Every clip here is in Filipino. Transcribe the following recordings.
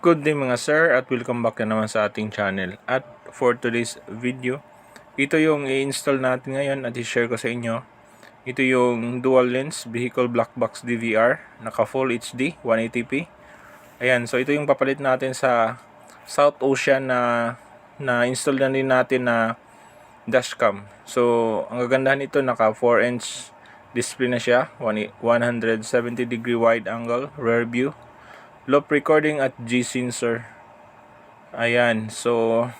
Good day mga sir at welcome back na naman sa ating channel. At for today's video, ito yung i-install natin ngayon at i-share ko sa inyo. Ito yung dual lens vehicle black box DVR, naka full HD 180p. Ayan, so ito yung papalit natin sa South Ocean na na install na din natin na dashcam. So, ang gagandahan nito naka 4 inch display na siya, 170 degree wide angle rear view loop recording at G-sensor. Ayan, so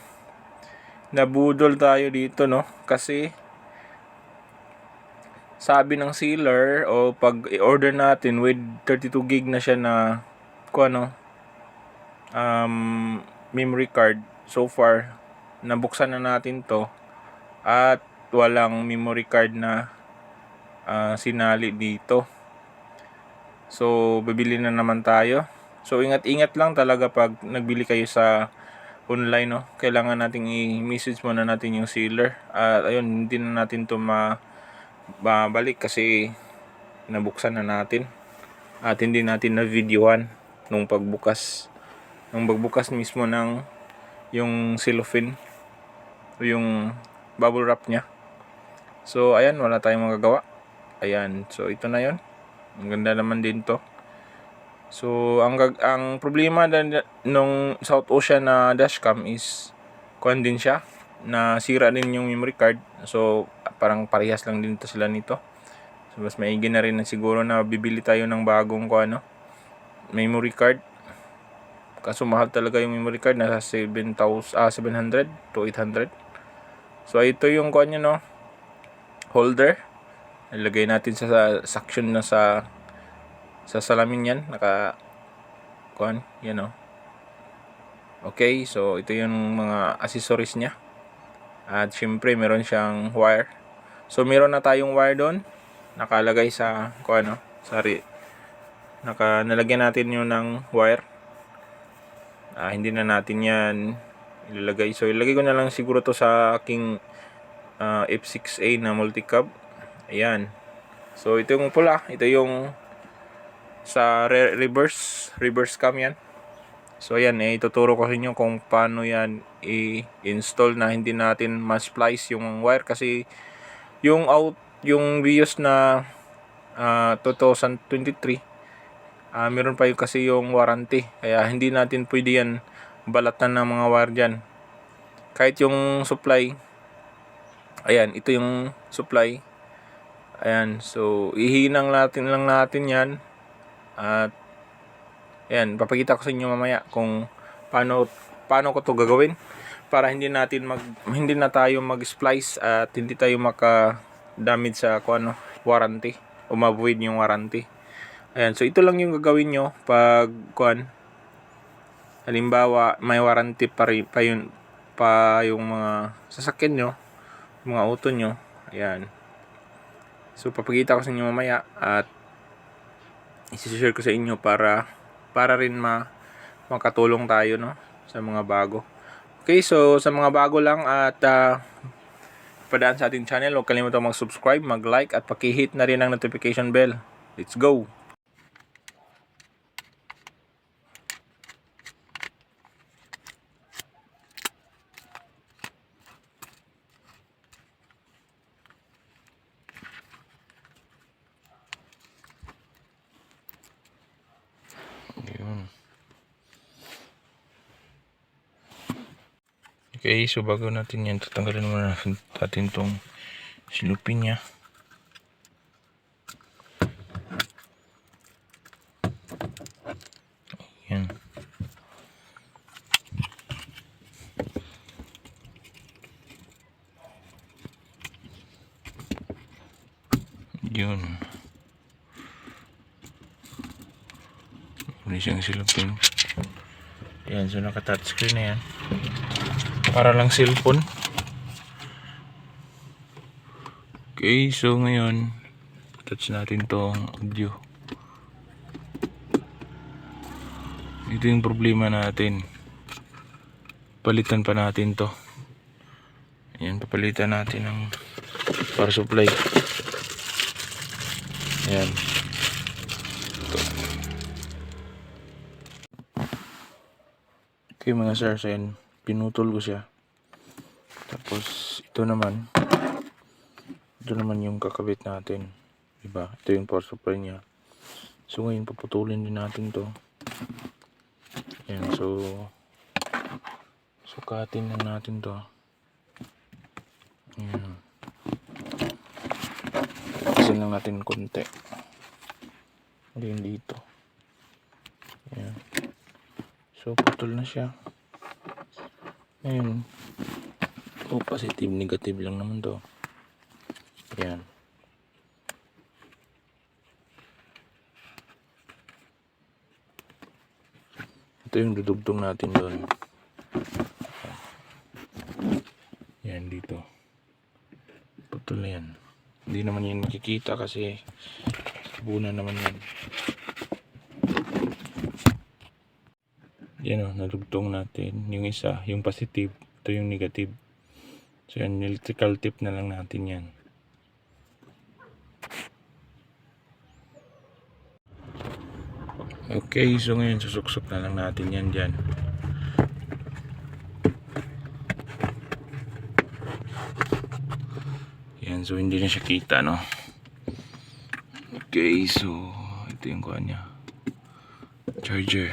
nabudol tayo dito no? Kasi sabi ng sealer o pag i-order natin with 32 gig na siya na kung ano um, memory card so far nabuksan na natin to at walang memory card na uh, sinali dito. So bibili na naman tayo So ingat-ingat lang talaga pag nagbili kayo sa online no. Kailangan nating i-message muna natin yung seller. At ayun, hindi na natin 'to ma babalik kasi nabuksan na natin. At hindi natin na videohan nung pagbukas nung pagbukas mismo ng yung cellophane o yung bubble wrap niya. So ayan, wala tayong magagawa. Ayan, so ito na 'yon. Ang ganda naman din 'to. So, ang ang problema na nung South Ocean na dashcam is kuan din siya na sira din yung memory card. So, parang parehas lang din to sila nito. So, mas maigi na rin na siguro na bibili tayo ng bagong ko ano, memory card. Kaso mahal talaga yung memory card nasa 7,000 ah 700 to 800. So, ito yung kuan niya no holder. Ilagay natin sa section na sa sa salamin yan naka kuan yan o okay so ito yung mga accessories niya. At syempre meron siyang wire. So meron na tayong wire doon. Nakalagay sa kuan no sa naka nalagyan natin yun ng wire. Ah, hindi na natin yan ilalagay. So ilagay ko na lang siguro to sa aking uh, F6A na multicab. Ayan. So ito yung pula. Ito yung sa re- reverse reverse cam yan. So ayan eh ituturo ko sa inyo kung paano yan i-install na hindi natin ma-splice yung wire kasi yung out yung Vios na uh, 2023 uh, meron pa yung kasi yung warranty. Kaya hindi natin pwede yan balatan ng mga wire dyan. Kahit yung supply ayan ito yung supply. Ayan so ihinang natin lang natin yan at ayan, papakita ko sa inyo mamaya kung paano paano ko 'to gagawin para hindi natin mag hindi na tayo mag-splice at hindi tayo maka damage sa kung ano, warranty o ma-void yung warranty. Ayan, so ito lang yung gagawin nyo pag kuan halimbawa may warranty pa, rin, pa yun pa yung mga sasakyan nyo mga auto nyo ayan so papakita ko sa inyo mamaya at isi-share ko sa inyo para para rin ma makatulong tayo no sa mga bago. Okay, so sa mga bago lang at uh, padaan sa ating channel, huwag kalimutan mag-subscribe, mag-like at paki-hit na rin ang notification bell. Let's go! Okay, so bago natin yan, tatanggalin muna natin itong silupin niya. Yan. Yun. Muli siyang silupin. Yan, so naka touchscreen na yan. Para lang cellphone. Okay, so ngayon, touch natin tong audio. Ito yung problema natin. Palitan pa natin to. Yan, papalitan natin ng power supply. Yan. Okay mga sir, so yan, pinutol ko siya. Tapos ito naman, ito naman yung kakabit natin. Diba? Ito yung power supply niya. So ngayon paputulin din natin to. Yan, so sukatin na natin to. Yan. Kasi lang natin konti. Ngayon dito. Yan. So, putol na siya. Ngayon, oh, positive, negative lang naman to. Yan. Ito yung dudugtong natin doon. Yan, dito. Putol na yan. Hindi naman yan makikita kasi buna naman yan. Yan o, nadugtong natin. Yung isa, yung positive. Ito yung negative. So yan, electrical tip na lang natin yan. Okay, so ngayon susuksok na lang natin yan dyan. Yan, so hindi na siya kita, no? Okay, so ito yung kuha niya. Charger.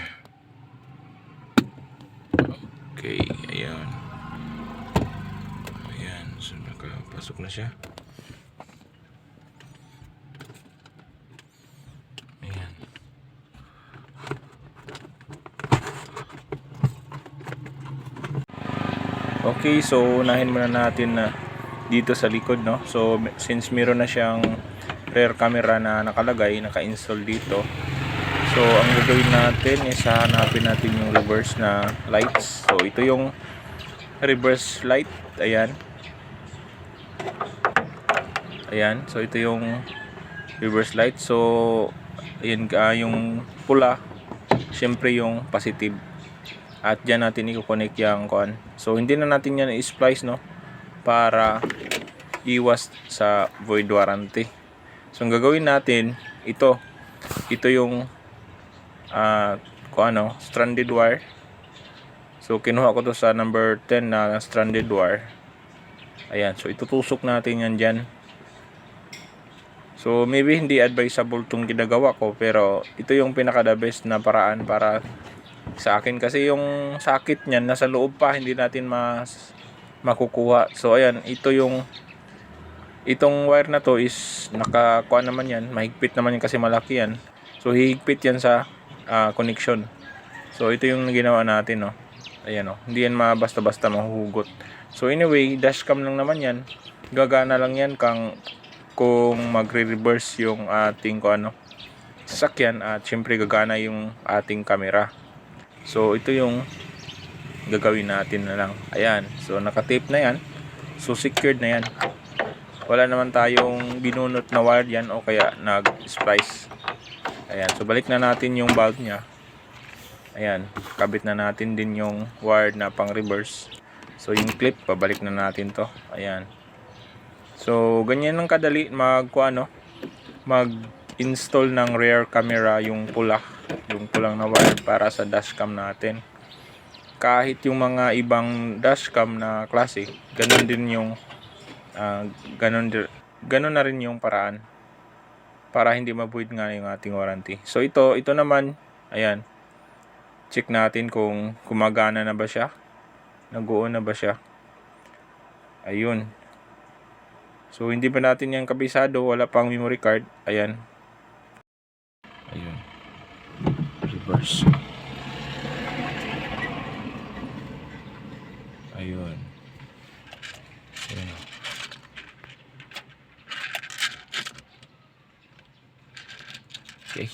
Okay, ayan. Ayan, so nakapasok na siya. Ayan. Okay, so unahin muna natin na dito sa likod, no? So, since meron na siyang rear camera na nakalagay, naka-install dito. So, ang gagawin natin is hahanapin natin yung reverse na lights. So, ito yung reverse light. Ayan. Ayan. So, ito yung reverse light. So, ayan ka yung pula. Siyempre yung positive. At dyan natin i-connect yung kon. So, hindi na natin yan i-splice, no? Para iwas sa void warranty. So, ang gagawin natin, ito. Ito yung ah kung ano, stranded wire. So, kinuha ko to sa number 10 na stranded wire. Ayan. So, itutusok natin yan dyan. So, maybe hindi advisable tong ginagawa ko. Pero, ito yung pinaka the best na paraan para sa akin. Kasi yung sakit niyan, nasa loob pa. Hindi natin mas makukuha. So, ayan. Ito yung itong wire na to is nakakuha naman yan. Mahigpit naman yan kasi malaki yan. So, hihigpit yan sa ah, connection. So, ito yung ginawa natin, no. Ayan, no. Hindi yan basta-basta mahuhugot. So, anyway, dashcam lang naman yan. Gagana lang yan kang kung magre-reverse yung ating ko ano sasakyan at syempre gagana yung ating camera. So, ito yung gagawin natin na lang. Ayan. So, nakatape na yan. So, secured na yan. Wala naman tayong binunot na wire yan o kaya nag-splice. Ayan. So, balik na natin yung bulb niya. Ayan. Kabit na natin din yung wire na pang reverse. So, yung clip, pabalik na natin to. Ayan. So, ganyan lang kadali mag ano, mag-install ng rear camera yung pula, yung pulang na wire para sa dashcam natin. Kahit yung mga ibang dashcam na klase, ganun din yung ah, ganun, ganun na rin yung paraan para hindi ma-void nga yung ating warranty. So ito, ito naman, ayan. Check natin kung gumagana na ba siya. Nag-on na ba siya. Ayun. So hindi pa natin yan kabisado, wala pang memory card. Ayan. Ayun. Reverse. Ayun. Ayun. Okay.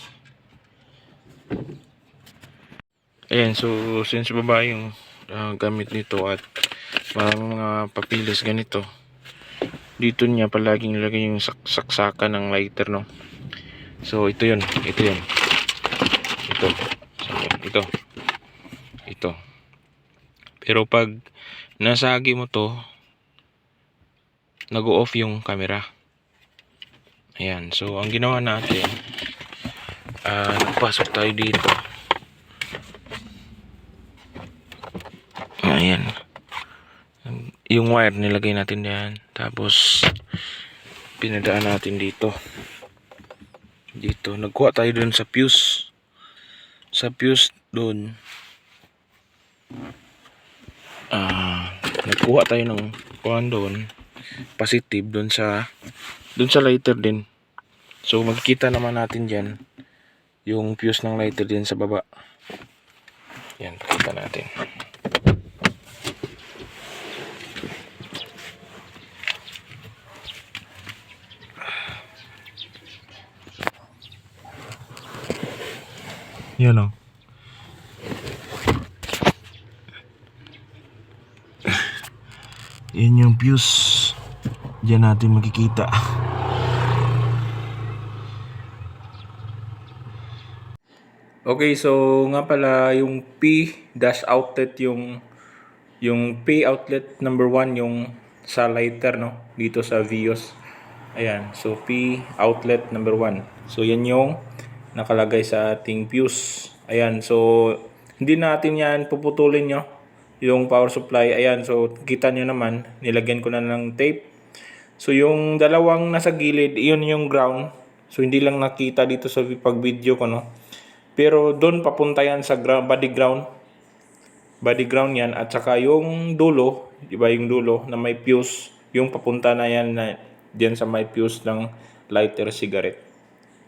Ayan, so since baba yung ah, gamit nito at maraming mga papilis ganito dito niya palaging nilagay yung sak saksakan ng lighter no? So ito yun. Ito yun. Ito. Ito. Ito. Pero pag nasagi mo to nag-off yung camera. Ayan. So ang ginawa natin ah nagpasok tayo dito yung wire nilagay natin diyan. Tapos pinadaan natin dito. Dito nagkuha tayo dun sa fuse. Sa fuse dun. Ah, nagkuha tayo ng kuhan doon. Positive dun sa dun sa lighter din. So magkita naman natin diyan yung fuse ng lighter din sa baba. Yan, pakita natin. Yan o. Yan yung fuse. Diyan natin makikita. Okay, so nga pala yung P dash outlet yung yung P outlet number 1 yung sa lighter no dito sa Vios. Ayan, so P outlet number 1. So yan yung nakalagay sa ating fuse. Ayan, so hindi natin yan puputulin nyo yung power supply. Ayan, so kita nyo naman, nilagyan ko na ng tape. So yung dalawang nasa gilid, iyon yung ground. So hindi lang nakita dito sa pag video ko no. Pero doon papunta yan sa gra- body ground. Body ground yan at saka yung dulo, di ba yung dulo na may fuse, yung papunta na yan na diyan sa may fuse ng lighter cigarette.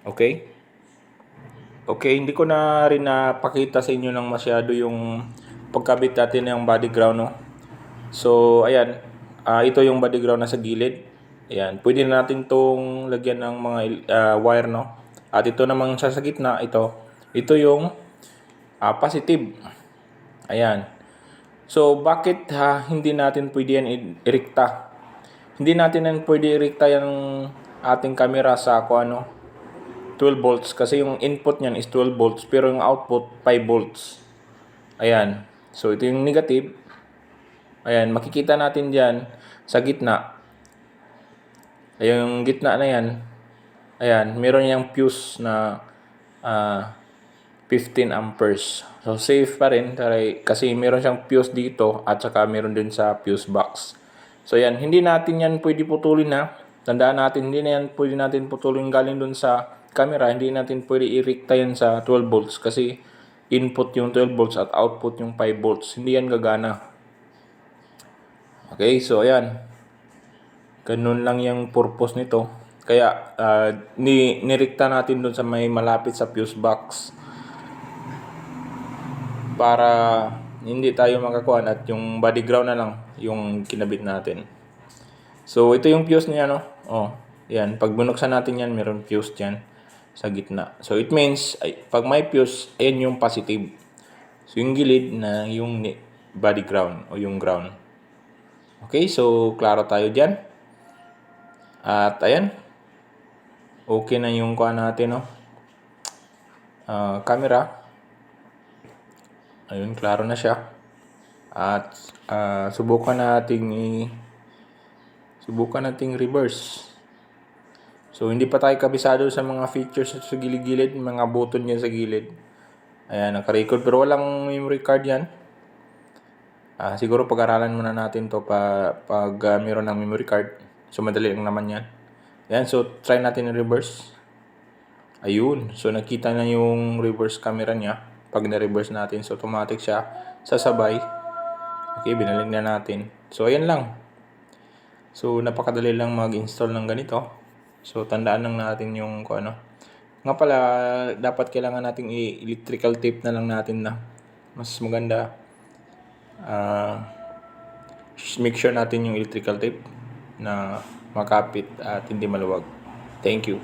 Okay? Okay, hindi ko na rin napakita sa inyo ng masyado yung pagkabit natin ng body ground, no? So, ayan. Ah, ito yung body ground na sa gilid. Ayan. Pwede na natin tong lagyan ng mga ah, wire, no? At ito namang sa gitna, ito. Ito yung ah, positive. Ayan. So, bakit ha, hindi natin pwede yan irikta? Hindi natin yan pwede irikta yung ating camera sa kung ano, 12 volts kasi yung input niyan is 12 volts pero yung output 5 volts. Ayan. So ito yung negative. Ayan, makikita natin diyan sa gitna. Ayan, yung gitna na yan. Ayan, meron yung fuse na ah, 15 amperes. So safe pa rin kasi meron siyang fuse dito at saka meron din sa fuse box. So yan, hindi natin yan pwede putulin ha. Tandaan natin, hindi na yan pwede natin putulin galing dun sa camera. Hindi natin pwede i-recta yan sa 12 volts kasi input yung 12 volts at output yung 5 volts. Hindi yan gagana. Okay, so ayan. Ganun lang yung purpose nito. Kaya ah, ni nirikta natin dun sa may malapit sa fuse box para hindi tayo makakuha at yung body ground na lang yung kinabit natin. So ito yung fuse niya no. Oh, yan. Pag binuksan natin yan, meron fuse diyan sa gitna. So it means ay, pag may fuse, ayan yung positive. So yung gilid na yung body ground o yung ground. Okay, so klaro tayo diyan. At ayan. Okay na yung kuha natin no. Ah, camera. Ayun, klaro na siya. At ah, subukan nating i subukan nating reverse. So hindi pa tayo kabisado sa mga features sa gilid-gilid, mga button yan sa gilid. Ayan, naka-record pero walang memory card yan. Ah, siguro pag-aralan muna natin to pa pag ah, meron ng memory card. So madali lang naman yan. Ayan, so try natin i reverse. Ayun. So nakita na yung reverse camera niya. Pag na-reverse natin, so automatic siya sasabay. Okay, binaling na natin. So ayan lang. So napakadali lang mag-install ng ganito. So tandaan lang natin yung kung ano. Nga pala, dapat kailangan nating i-electrical tape na lang natin na. Mas maganda. Ah, make sure natin yung electrical tape na makapit at hindi maluwag. Thank you.